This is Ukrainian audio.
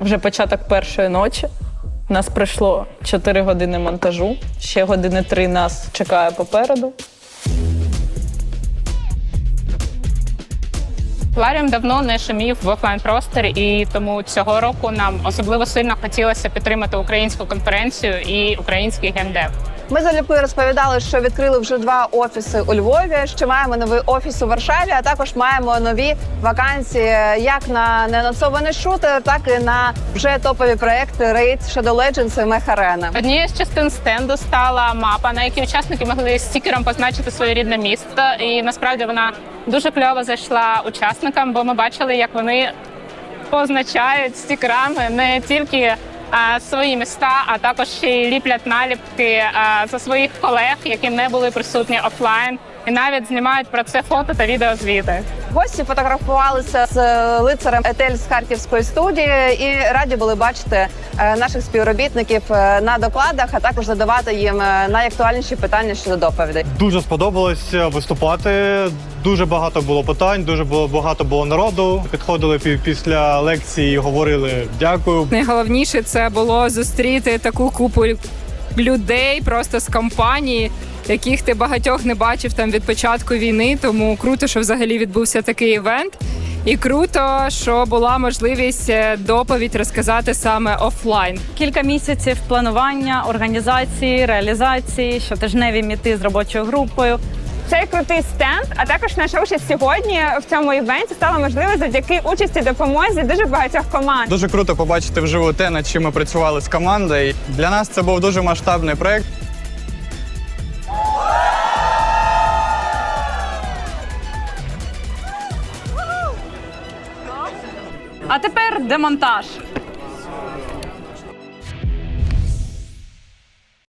Вже початок першої ночі. У нас пройшло 4 години монтажу. Ще години 3 нас чекає попереду. Акваріум давно не шумів в офлайн просторі, і тому цього року нам особливо сильно хотілося підтримати українську конференцію і український геймдев. Ми з Аліпою розповідали, що відкрили вже два офіси у Львові. Що маємо новий офіс у Варшаві, а також маємо нові вакансії як на неанонсований шутер, так і на вже топові проекти Raid, Shadow Legends і Mech. Однією з частин стенду стала мапа, на якій учасники могли стікером позначити своє рідне місто. І насправді вона дуже кльово зайшла учасникам, бо ми бачили, як вони позначають стікерами не тільки свої міста, а також ще й ліплять наліпки за своїх колег, які не були присутні офлайн, і навіть знімають про це фото та відеозвіти. Гості фотографувалися з е, лицарем Етель з харківської студії і раді були бачити е, наших співробітників е, на докладах, а також задавати їм найактуальніші питання щодо доповідей. Дуже сподобалось виступати. Дуже багато було питань, дуже було багато було народу. Підходили пі- після лекції, і говорили дякую. Найголовніше це було зустріти таку купу людей просто з компанії, яких ти багатьох не бачив там від початку війни. Тому круто, що взагалі відбувся такий івент. І круто, що була можливість е, доповідь розказати саме офлайн. Кілька місяців планування, організації, реалізації, щотижневі міти з робочою групою. Цей крутий стенд, а також наша участь сьогодні в цьому івенті стала можливою завдяки участі допомозі дуже багатьох команд. Дуже круто побачити вживу те, над чим ми працювали з командою. Для нас це був дуже масштабний проект. А тепер демонтаж.